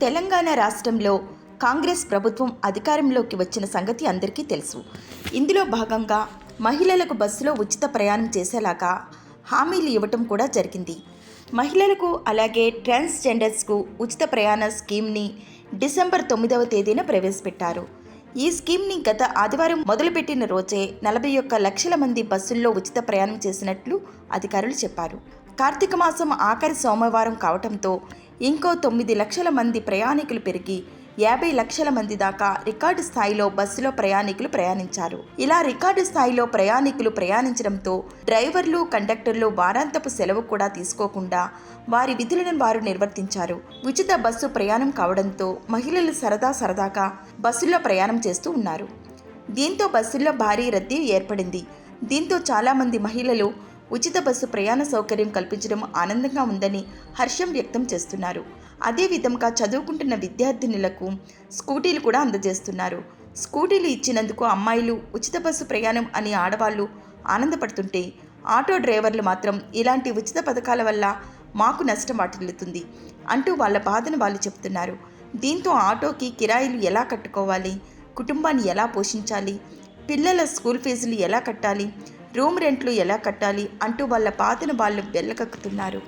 తెలంగాణ రాష్ట్రంలో కాంగ్రెస్ ప్రభుత్వం అధికారంలోకి వచ్చిన సంగతి అందరికీ తెలుసు. ఇందులో భాగంగా మహిళలకు బస్సులో ఉచిత ప్రయాణం చేసేలాగా హామీలు ఇవ్వటం కూడా జరిగింది. మహిళలకు అలాగే ట్రాన్స్జెండర్స్కు ఉచిత ప్రయాణ స్కీమ్ని డిసెంబర్ తొమ్మిదవ తేదీన ప్రవేశపెట్టారు. ఈ స్కీమ్ని గత ఆదివారం మొదలుపెట్టిన రోజే నలభై ఒక్క లక్షల మంది బస్సుల్లో ఉచిత ప్రయాణం చేసినట్లు అధికారులు చెప్పారు. కార్తీక మాసం ఆఖరి సోమవారం కావటంతో ఇంకో తొమ్మిది లక్షల మంది ప్రయాణికులు పెరిగి యాభై లక్షల మంది దాకా రికార్డు స్థాయిలో బస్సులో ప్రయాణికులు ప్రయాణించారు. ఇలా రికార్డు స్థాయిలో ప్రయాణికులు ప్రయాణించడంతో డ్రైవర్లు కండక్టర్లు వారాంతపు సెలవు కూడా తీసుకోకుండా వారి విధులను వారు నిర్వర్తించారు. ఉచిత బస్సు ప్రయాణం కావడంతో మహిళలు సరదా సరదాగా బస్సుల్లో ప్రయాణం చేస్తూ ఉన్నారు. దీంతో బస్సుల్లో భారీ రద్దీ ఏర్పడింది. దీంతో చాలామంది మహిళలు ఉచిత బస్సు ప్రయాణ సౌకర్యం కల్పించడం ఆనందంగా ఉందని హర్షం వ్యక్తం చేస్తున్నారు. అదేవిధంగా చదువుకుంటున్న విద్యార్థినులకు స్కూటీలు కూడా అందజేస్తున్నారు. స్కూటీలు ఇచ్చినందుకు అమ్మాయిలు ఉచిత బస్సు ప్రయాణం అని ఆడవాళ్ళు ఆనందపడుతుంటే ఆటో డ్రైవర్లు మాత్రం ఇలాంటి ఉచిత పథకాల వల్ల మాకు నష్టం వాటిల్లుతుంది అంటూ వాళ్ళ బాధను వాళ్ళు చెప్తున్నారు. దీంతో ఆటోకి కిరాయిలు ఎలా కట్టుకోవాలి? కుటుంబాన్ని ఎలా పోషించాలి? పిల్లల స్కూల్ ఫీజులు ఎలా కట్టాలి? రూమ్ రెంట్లు ఎలా కట్టాలి అంటూ వాళ్ళ పాతన వాళ్ళు వెళ్ళకక్కుతున్నారు